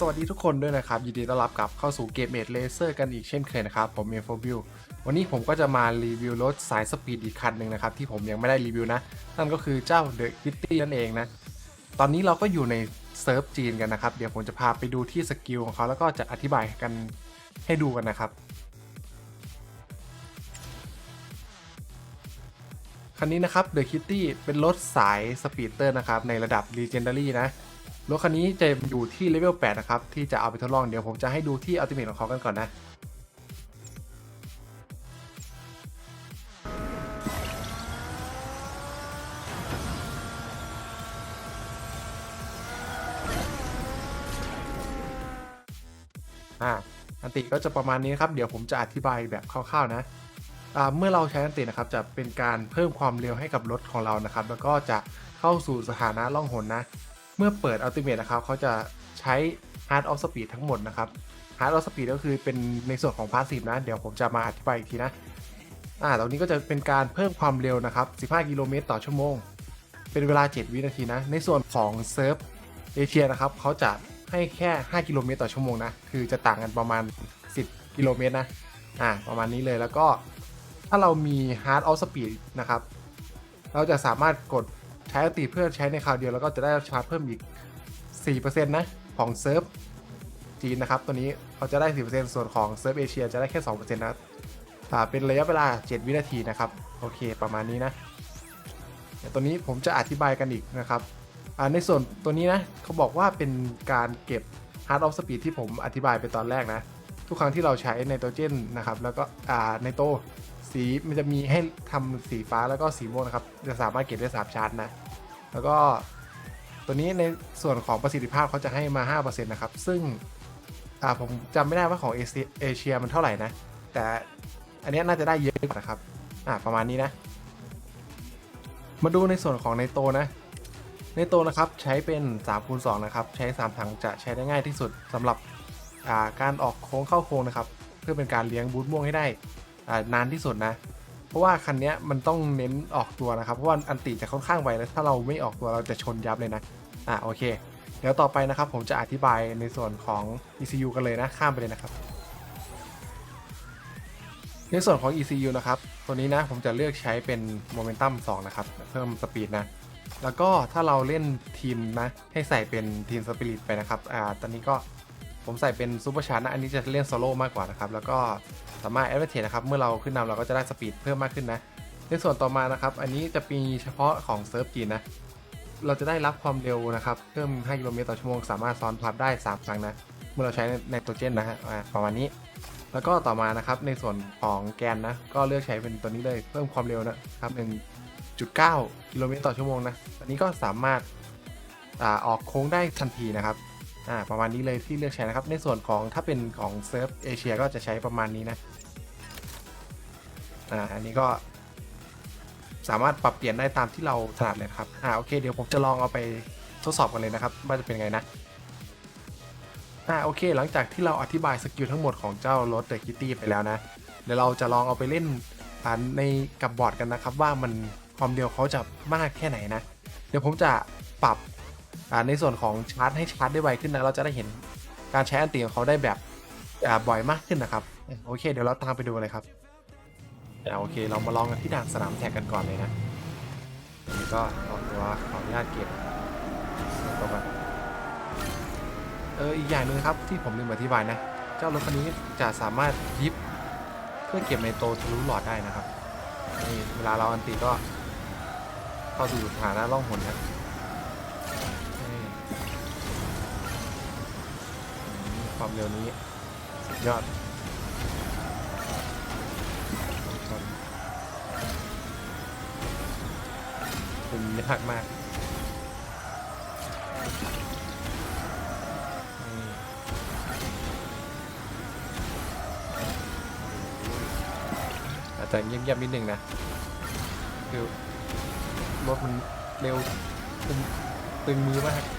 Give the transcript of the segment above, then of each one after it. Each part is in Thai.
สวัสดีทุกคนด้วยนะครับ ยินดีต้อนรับกลับเข้าสู่เกมเมดเลเซอร์กันอีกเช่นเคยนะครับ ผมเมโฟบิววันนี้ผมก็จะมารีวิวรถสายสปีดอีกคันหนึ่งนะครับ ที่ผมยังไม่ได้รีวิวนะ นั่นก็คือเจ้า The Kitty นั่นเองนะ ตอนนี้เราก็อยู่ในเซิร์ฟจีนกันนะครับ เดี๋ยวผมจะพาไปดูที่สกิลของเขาแล้วก็จะอธิบายกันให้ดูกันนะครับคันนี้นะครับ The Kitty เป็นรถสายสปีดเตอร์นะครับในระดับ Legendary นะ รถคันนี้จะอยู่ที่เลเวล8นะครับ ที่จะเอาไปทดลองเดี๋ยวผมจะให้ดูที่อัลติเมทของเขากันก่อนนะอ่าอันติก็จะประมาณนี้นครับ เดี๋ยวผมจะอธิบายแบบคร่าวๆนะอ่าเมื่อเราใช้อันตินะครับจะเป็นการเพิ่มความเร็วให้กับรถของเรานะครับ แล้วก็จะเข้าสู่สถานะล่องหนนะ เมื่อเปิดอัลติเมทนะครับเขาจะใช้ Hard of Speed ทั้งหมดนะครับ Hard of Speed ก็คือเป็นในส่วนของ Passive นะ เดี๋ยวผมจะมาอธิบายอีกทีนะ อ่าตรงนี้ก็จะเป็นการเพิ่มความเร็วนะครับ 15 กิโลเมตรต่อชั่วโมง เป็นเวลา 7 วินาทีนะ ในส่วนของเซิร์ฟเอเชียนะครับเขาจะให้แค่ 5 กิโลเมตรต่อชั่วโมงนะ คือจะต่างกันประมาณ 10 กิโลเมตรนะ อ่า ประมาณนี้เลย แล้วก็ถ้าเรามี Hard of Speed นะครับ เราจะสามารถกด ใช้อัลติเพื่อใช้ในคราวเดียวแล้วก็จะได้ชาร์จเพิ่มอีก 4%นะของเซิร์ฟจีนนะครับตัวนี้เขาจะได้ 4%ส่วนของเซิร์ฟเอเชียจะได้แค่ 2%นะอ่เป็นระยะเวลา 7 วินาทีนะครับ โอเคประมาณนี้นะตัวนี้ผมจะอธิบายกันอีกนะครับในส่วนตัวนี้นะเขาบอกว่าเป็นการเก็บ Hard of Speed ที่ผมอธิบายไปตอนแรกนะ ทุกครั้งที่เราใช้ไนโตรเจนนะครับ แล้วก็อ่าไนโต สีมันจะมีให้ทำสีฟ้าแล้วก็สีม่วงนะครับ จะสามารถเก็บได้3ชาร์จนะ แล้วก็ตัวนี้ในส่วนของประสิทธิภาพเขาจะให้มา 5%นะครับ ซึ่งผมจำไม่ได้ว่าของเอเชียเอเชียมันเท่าไหร่นะ แต่อันนี้น่าจะได้เยอะกว่านะครับ อ่าประมาณนี้นะ มาดูในส่วนของในโตนะ ในโตนะครับใช้เป็น3คูณ2นะครับ ใช้ 3 ถังจะใช้ได้ง่ายที่สุดสำหรับาการออกโค้งเข้าโค้งนะครับ เพื่อเป็นการเลี้ยงบูทม่วงให้ได้ นานที่สุดนะ เพราะว่าคันนี้มันต้องเน้นออกตัวนะครับ เพราะว่าอันติจะค่อนข้างไวแล้วถ้าเราไม่ออกตัวเราจะชนยับเลยนะ อ่าโอเค เดี๋ยวต่อไปนะครับผมจะอธิบายในส่วนของ ECU กันเลยนะ ข้ามไปเลยนะครับ ในส่วนของ ECU นะครับ ตัวนี้นะผมจะเลือกใช้เป็น Momentum 2นะครับ เพิ่มสปีดนะแล้วก็ถ้าเราเล่นทีมนะให้ใส่เป็นทีมสปิริตไปนะครับ อ่า ตอนนี้ก็ ผมใส่เป็นซูเปอร์ชาร์นะ อันนี้จะเล่นโซโล่มากกว่านะครับ แล้วก็สามารถแอดเวนเทนะครับ เมื่อเราขึ้นนำเราก็จะได้สปีดเพิ่มมากขึ้นนะ ในส่วนต่อมานะครับ อันนี้จะมีเฉพาะของเซิร์ฟจีนนะ เราจะได้รับความเร็วนะครับเพิ่ม5กิโลเมตรต่อชั่วโมง สามารถซ้อนพับได้ 3 ครั้งนะ เมื่อเราใช้ไนโตรเจนนะฮะประมาณนี้ แล้วก็ต่อมานะครับในส่วนของแกนนะ ก็เลือกใช้เป็นตัวนี้เลย เพิ่มความเร็วนะครับ1.9กิโลเมตรต่อชั่วโมงนะ อันนี้ก็สามารถอ่าออกโค้งได้ทันทีนะครับ อ่าประมาณนี้เลยที่เลือกใช้นะครับ ในส่วนของถ้าเป็นของเซิร์ฟเอเชียก็จะใช้ประมาณนี้นะอ่าอันนี้ก็สามารถปรับเปลี่ยนได้ตามที่เราถนัดเลยครับอ่าโอเคเดี๋ยวผมจะลองเอาไปทดสอบกันเลยนะครับว่าจะเป็นไงนะอ่าโอเค หลังจากที่เราอธิบายสกิลทั้งหมดของเจ้ารถเดอะคิตตี้ไปแล้วนะเดี๋ยวเราจะลองเอาไปเล่นอ่าในกับบอร์ดกันนะครับว่ามันความเร็วเขาจะมากแค่ไหนนะ เดี๋ยวผมจะปรับ ในส่วนของชาร์จให้ชาร์จได้ไวขึ้นนะเราจะได้เห็นการใช้อันตีของเขาได้แบบบ่อยมากขึ้นนะครับโอเค เดี๋ยวเราตามไปดูเลยครับอ่าโอเค เรามาลองกันที่ด่านสนามแท็กกันก่อนเลยนะนนี้ก็เอตัวขออนุญาตเก็บตัวก่อนเอออีกอย่างหนึ่งครับที่ผมลืมอธิบายนะ เจ้ารถคันนี้จะสามารถยิบเพื่อเก็บในโตทะลุหลอดได้นะครับนี่เวลาเราอันตีก็เข้าสู่สถานะล่องหนนะ ความเร็วนี้สุดยอดคุมยากมากอาจจะเงียบๆนิดนึงนะ คือรถมันเร็วตึงมือมาก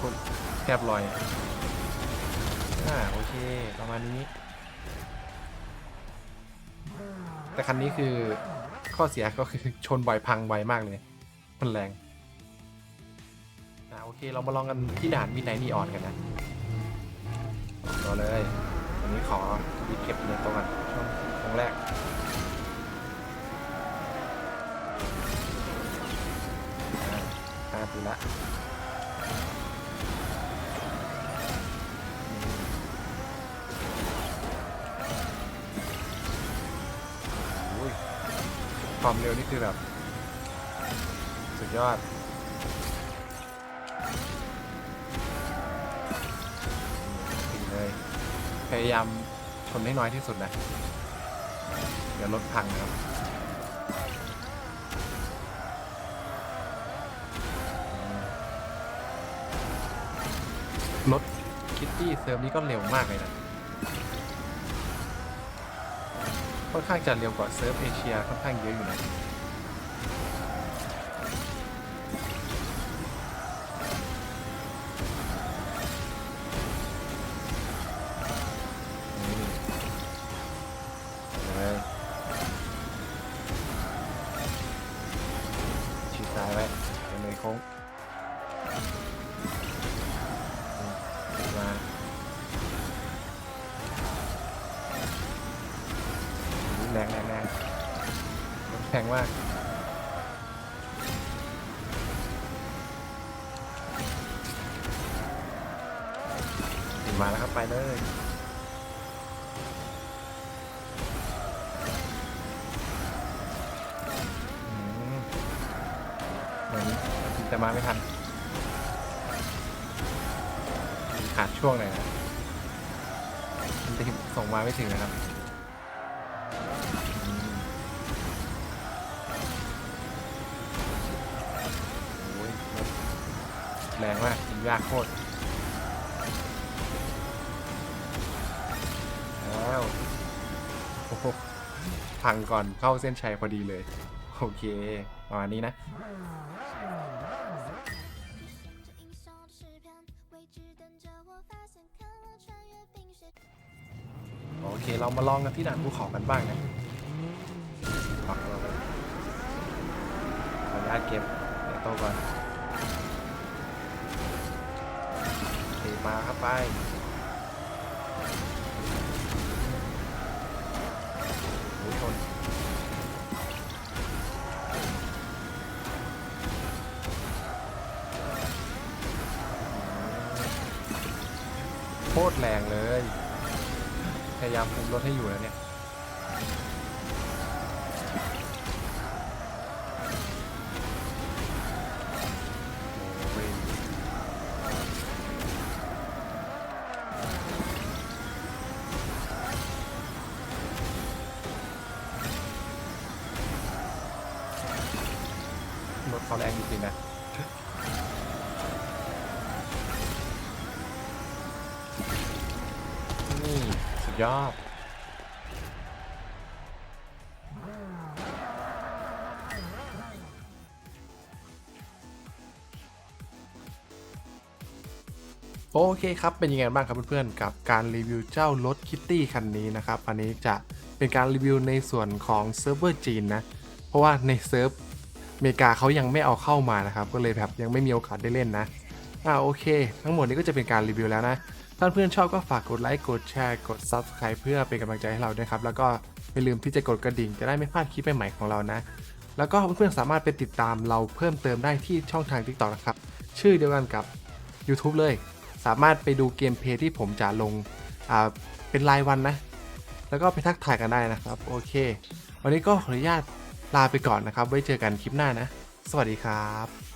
ทบลอยอ่าโอเค ประมาณนี้ แต่คันนี้คือข้อเสียก็คือชนบ่อยพังไวมากเลย มันแรงอ่าโอเค เรามาลองกันที่ด่านมิดไนนีออนกันนะต่อเลยอันนี้ขอดีเก็บในตัวกันช่วงตรงแรกอ่าห้าปีละ ความเร็วนี่คือแบบ สุดยอดดีเลย พยายามชนให้น้อยที่สุดนะ เดี๋ยวรถพังนะครับรถคิตตี้เซิร์ฟนี้ก็เร็วมากเลยนะ ค่อนข้างจะเร็วกว่าเซิร์ฟเอเชียค่อนข้างเยอะอยู่นะ แรงแรงแรงรถแข็งมากถึงมาแล้วครับไปเลยเหมือนจะมาไม่ทัน ขาดช่วงหน่อยนะมันจะส่งมาไม่ถึงนะครับ แรงมากยากโคตรแล้วโอ้โหพังก่อนเข้าเส้นชัยพอดีเลย โอเค ประมาณนี้นะโอเค เรามาลองกันที่ด่านภูเขากันบ้างนะปักเราไปขออนุญาตเก็บในโต๊ะก่อน โอเคมาครับไปโอ้ยชนโคตรแรงเลย พยายามคุมรถให้อยู่แล้วเนี่ย แรงจริงๆนะนี่สุดยอดโอเคครับ เป็นยังไงบ้างครับเพื่อนๆ กับการรีวิวเจ้ารถคิตตี้คันนี้นะครับ อันนี้จะเป็นการรีวิวในส่วนของเซิร์ฟเวอร์จีนนะ เพราะว่าในเซิร์ฟ อเมริกาเขายังไม่เอาเข้ามานะครับ ก็เลยแบบยังไม่มีโอกาสได้เล่นนะอ่าโอเค ทั้งหมดนี้ก็จะเป็นการรีวิวแล้วนะ ถ้าเพื่อนชอบก็ฝากกดไลค์ กดแชร์ กด Subscribe เพื่อเป็นกำลังใจให้เราด้วยครับ แล้วก็ไม่ลืมที่จะกดกระดิ่งจะได้ไม่พลาดคลิปใหม่ๆของเรานะ แล้วก็เพื่อนๆสามารถไปติดตามเราเพิ่มเติมได้ที่ช่องทาง TikTok นะครับ ชื่อเดียวกันกับ YouTube เลย สามารถไปดูเกมเพย์ที่ผมจะลงอ่าเป็นรายวันนะ แล้วก็ไปทักทายกันได้นะครับ โอเค วันนี้ก็ขออนุญาต ลาไปก่อนนะครับ ไว้เจอกันคลิปหน้านะ สวัสดีครับ